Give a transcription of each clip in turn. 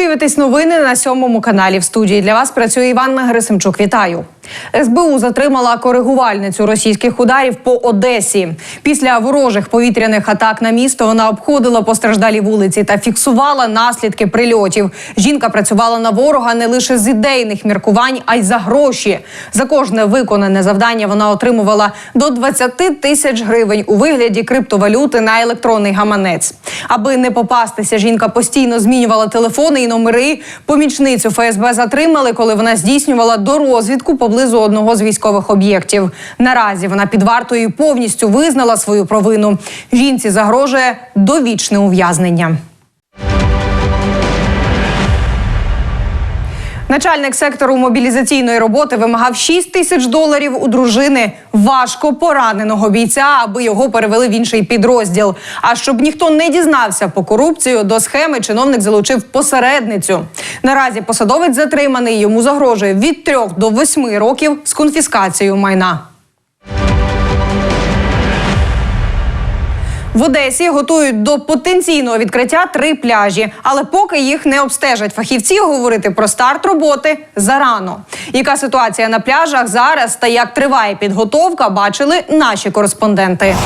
Ви дивитесь новини на сьомому каналі. В студії для вас працює Іванна Грисимчук. Вітаю. СБУ затримала коригувальницю російських ударів по Одесі. Після ворожих повітряних атак на місто вона обходила постраждалі вулиці та фіксувала наслідки прильотів. Жінка працювала на ворога не лише з ідейних міркувань, а й за гроші. За кожне виконане завдання вона отримувала до 20 тисяч гривень у вигляді криптовалюти на електронний гаманець. Аби не попастися, жінка постійно змінювала телефони і номери. Помічницю ФСБ затримали, коли вона здійснювала дорозвідку поблизу одного з військових об'єктів. Наразі вона під вартою повністю визнала свою провину. Жінці загрожує довічне ув'язнення. Начальник сектору мобілізаційної роботи вимагав 6 тисяч доларів у дружини важко пораненого бійця, аби його перевели в інший підрозділ. А щоб ніхто не дізнався по корупцію, до схеми чиновник залучив посередницю. Наразі посадовець затриманий. Йому загрожує від 3 до 8 років з конфіскацією майна. В Одесі готують до потенційного відкриття три пляжі, але поки їх не обстежать фахівці, говорити про старт роботи зарано. Яка ситуація на пляжах зараз та як триває підготовка, бачили наші кореспонденти.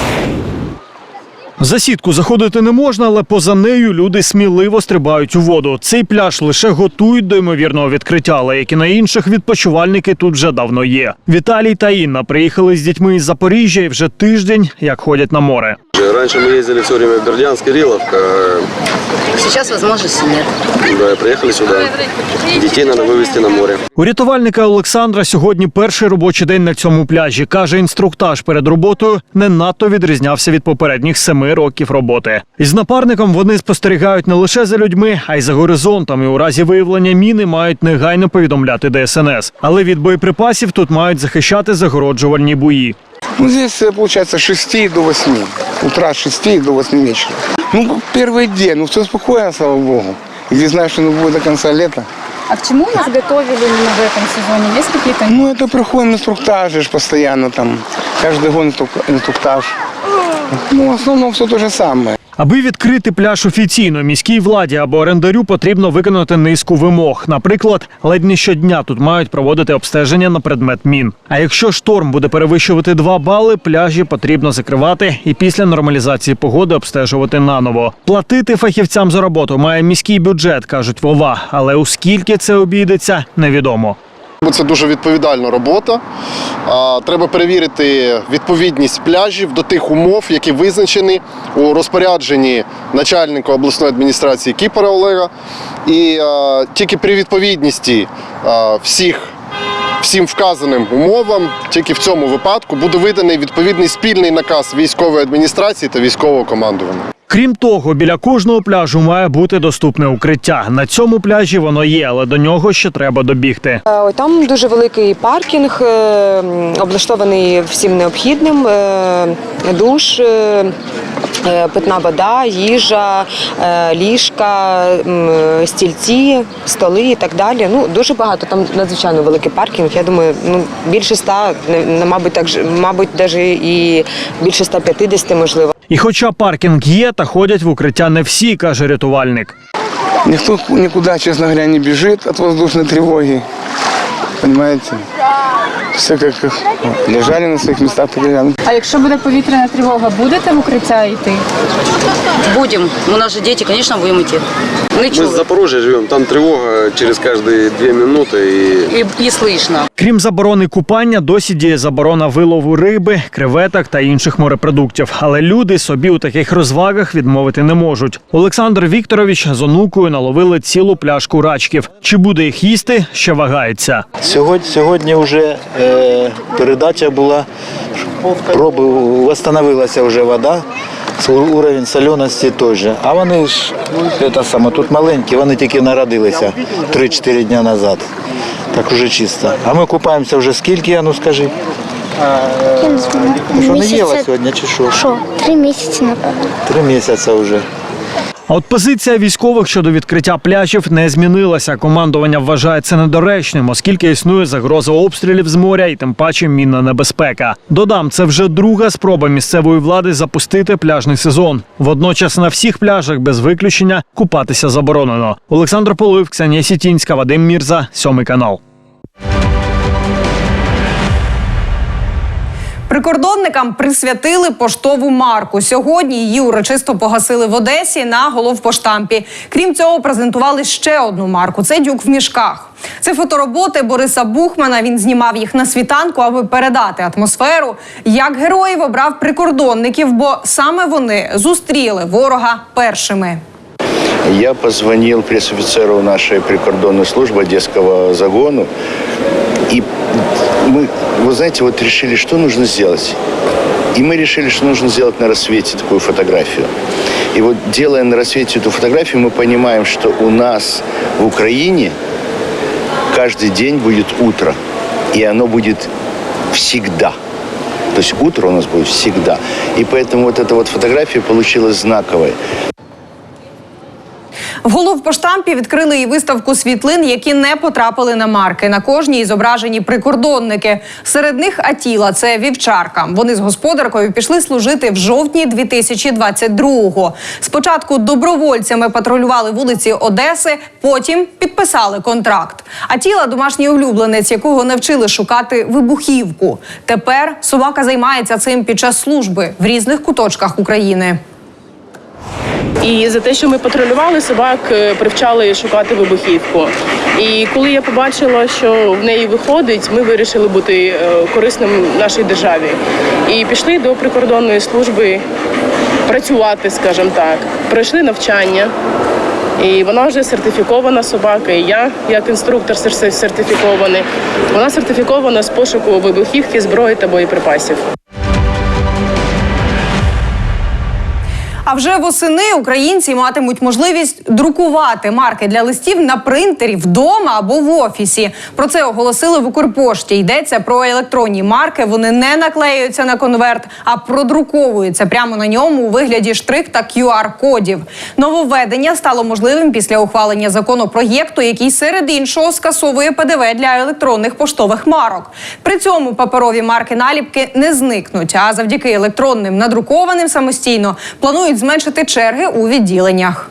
За сітку заходити не можна, але поза нею люди сміливо стрибають у воду. Цей пляж лише готують до ймовірного відкриття, але як і на інших відпочивальники тут вже давно є. Віталій та Інна приїхали з дітьми із Запоріжжя і вже тиждень як ходять на море. Раньше мы ездили все время в Бердянск, Кирилловка. Сейчас возможности нет. Да, приехали сюда. Детей надо вывести на море. У рятувальника Олександра сьогодні перший робочий день на цьому пляжі. Каже, інструктаж перед роботою не надто відрізнявся від попередніх семи років роботи. Із напарником вони спостерігають не лише за людьми, а й за горизонтом. І у разі виявлення міни мають негайно повідомляти ДСНС. Але від боєприпасів тут мають захищати загороджувальні бої. Ну, здесь, э, получается, с 6 до 8. Утра с 6 до 8 вечера. Ну, первый день, ну, все спокойно, слава богу. Где знаешь, что ну, будет до конца лета. А к чему нас готовили именно в этом сезоне? Есть какие-то Ну, это проходим инструктажи ж постоянно там. Каждый год инструк- инструктаж. Ну, в основном все то же самое. Аби відкрити пляж офіційно міській владі або орендарю потрібно виконати низку вимог. Наприклад, ледь не щодня тут мають проводити обстеження на предмет мін. А якщо шторм буде перевищувати 2 бали, пляжі потрібно закривати і після нормалізації погоди обстежувати наново. Платити фахівцям за роботу має міський бюджет, кажуть вова. Але у скільки це обійдеться, невідомо. Це дуже відповідальна робота. Треба перевірити відповідність пляжів до тих умов, які визначені у розпорядженні начальника обласної адміністрації Кіпера Олега. І тільки при відповідності всіх всім вказаним умовам, тільки в цьому випадку буде виданий відповідний спільний наказ військової адміністрації та військового командування. Крім того, біля кожного пляжу має бути доступне укриття. На цьому пляжі воно є, але до нього ще треба добігти. Е, Там дуже великий паркінг, е, облаштований всім необхідним. е, Душ, питна вода, їжа, ліжка, стільці, столи і так далі. Ну дуже багато. Там надзвичайно великий паркінг. Я думаю, ну більше ста, мабуть, так мабуть, навіть і більше 150, можливо. І хоча паркінг є, та ходять в укриття не всі, каже рятувальник. Ніхто нікуди, чесно говоря, не біжить от воздушної тривоги. Понимаете? Все как как лежали на своих местах, так и рядом. А якщо буде повітряна тривога, будете в укриття йти? Будем. У нас же дети, конечно, будем идти. Ну и Мы чё в вы? Запорожье живем, там тревога через каждые две минуты. И И не слышно. Крім заборони купання, досі діє заборона вилову риби, креветок та інших морепродуктів. Але люди собі у таких розвагах відмовити не можуть. Олександр Вікторович з онукою наловили цілу пляшку рачків. Чи буде їх їсти, ще вагається. Сьогодні, сьогодні вже е, передача була, проби, встановилася вже вода, уровень соленості той же. А вони ж це саме, тут маленькі, вони тільки народилися 3-4 дні назад. Так уже чисто. А ми купаємося вже скільки, ну скажи. Що не їла сьогодні чи що? Що, три місяці, напевно. Три місяці вже. А от позиція військових щодо відкриття пляжів не змінилася. Командування вважає це недоречним, оскільки існує загроза обстрілів з моря і тим паче мінна небезпека. Додам, це вже друга спроба місцевої влади запустити пляжний сезон. Водночас на всіх пляжах без виключення купатися заборонено. Олександр Полив, Ксенія Сітінська, Вадим Мірза, сьомий канал. Прикордонникам присвятили поштову марку. Сьогодні її урочисто погасили в Одесі на головпоштампі. Крім цього, презентували ще одну марку. Це дюк в мішках. Це фотороботи Бориса Бухмана. Він знімав їх на світанку, аби передати атмосферу. Як героїв обрав прикордонників, бо саме вони зустріли ворога першими. Я позвонил пресс-офицеру нашей прикордонной службы Одесского загону. И мы, вы знаете, вот решили, что нужно сделать. И мы решили, что нужно сделать на рассвете такую фотографию. И вот делая на рассвете эту фотографию, мы понимаем, что у нас в Украине каждый день будет утро. И оно будет всегда. То есть утро у нас будет всегда. И поэтому вот эта вот фотография получилась знаковой. В головпоштампі відкрили і виставку світлин, які не потрапили на марки. На кожній зображені прикордонники. Серед них Атіла, це вівчарка. Вони з господаркою пішли служити в жовтні 2022-го. Спочатку добровольцями патрулювали вулиці Одеси, потім підписали контракт. Атіла домашній улюбленець, якого навчили шукати вибухівку. Тепер собака займається цим під час служби в різних куточках України. І за те, що ми патрулювали, собак е, привчали шукати вибухівку. І коли я побачила, що в неї виходить, ми вирішили бути е, корисним нашій державі. І пішли до прикордонної служби працювати, скажімо так. Пройшли навчання. І вона вже сертифікована собака. І я, як інструктор сертифікований, вона сертифікована з пошуку вибухівки, зброї та боєприпасів. Вже восени українці матимуть можливість друкувати марки для листів на принтері вдома або в офісі. Про це оголосили в Укрпошті. Йдеться про електронні марки. Вони не наклеюються на конверт, а продруковуються прямо на ньому у вигляді штрих та QR-кодів. Нововведення стало можливим після ухвалення законопроєкту, який серед іншого скасовує ПДВ для електронних поштових марок. При цьому паперові марки наліпки не зникнуть. А завдяки електронним надрукованим самостійно планують зменшити черги у відділеннях.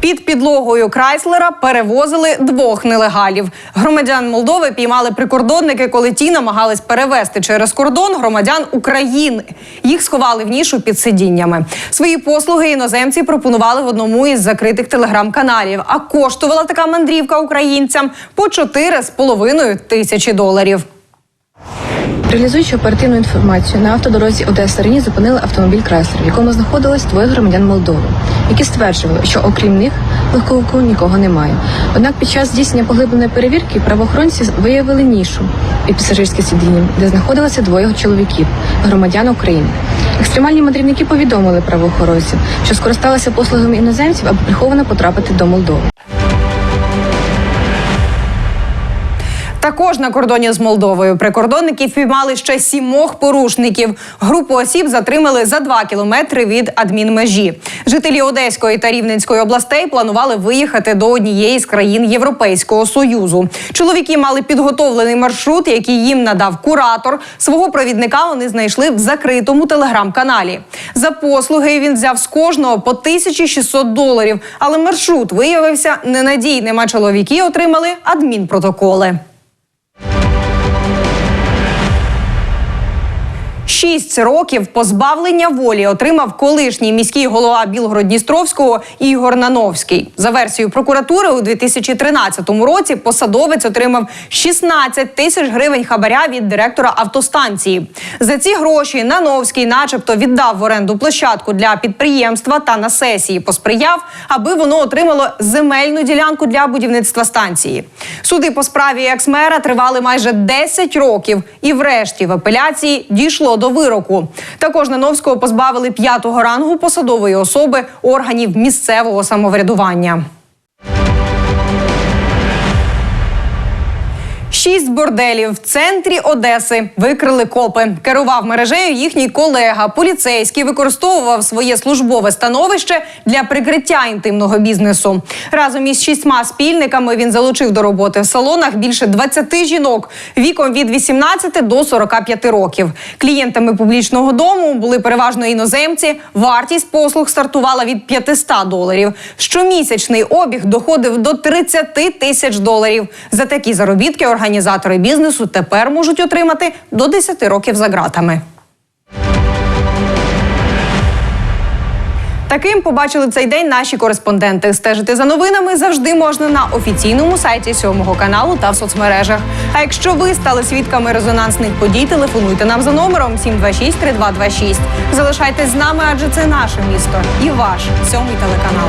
Під підлогою Крайслера перевозили двох нелегалів. Громадян Молдови піймали прикордонники, коли ті намагались перевезти через кордон громадян України. Їх сховали в нішу під сидіннями. Свої послуги іноземці пропонували в одному із закритих телеграм-каналів. А коштувала така мандрівка українцям по 4,5 тисячі доларів. Реалізуючи оперативну інформацію на автодорозі Одеса Рені зупинили автомобіль Креслер, в якому знаходилось двоє громадян Молдови, які стверджували, що окрім них легковику нікого немає. Однак під час здійснення поглибленої перевірки правоохоронці виявили нішу під пасажирським сидінням, де знаходилося двоє чоловіків, громадян України. Екстремальні мандрівники повідомили правоохоронцям, що скористалися послугами іноземців, аби приховано потрапити до Молдови. Також на кордоні з Молдовою прикордонники впіймали ще сімох порушників. Групу осіб затримали за два кілометри від адмінмежі. Жителі Одеської та Рівненської областей планували виїхати до однієї з країн Європейського союзу. Чоловіки мали підготовлений маршрут, який їм надав куратор. Свого провідника вони знайшли в закритому телеграм-каналі. За послуги він взяв з кожного по 1600 доларів, але маршрут виявився ненадійним. А чоловіки отримали адмінпротоколи. Шість років позбавлення волі отримав колишній міський голова Білгород-Дністровського Ігор Нановський. За версією прокуратури, у 2013 році посадовець отримав 16 тисяч гривень хабаря від директора автостанції. За ці гроші Нановський, начебто, віддав в оренду площадку для підприємства та на сесії посприяв, аби воно отримало земельну ділянку для будівництва станції. Суди по справі екс-мера тривали майже 10 років, і врешті в апеляції дійшло до вироку. Також Нановського позбавили п'ятого рангу посадової особи органів місцевого самоврядування. Шість борделів в центрі Одеси викрили копи. Керував мережею їхній колега. Поліцейський використовував своє службове становище для прикриття інтимного бізнесу. Разом із шістьма спільниками він залучив до роботи в салонах більше 20 жінок віком від 18 до 45 років. Клієнтами публічного дому були переважно іноземці. Вартість послуг стартувала від 500 доларів. Щомісячний обіг доходив до 30 тисяч доларів. За такі заробітки організатори бізнесу тепер можуть отримати до 10 років за ґратами. Таким побачили цей день наші кореспонденти. Стежити за новинами завжди можна на офіційному сайті сьомого каналу та в соцмережах. А якщо ви стали свідками резонансних подій, телефонуйте нам за номером 726-3226. Залишайтесь з нами, адже це наше місто і ваш сьомий телеканал.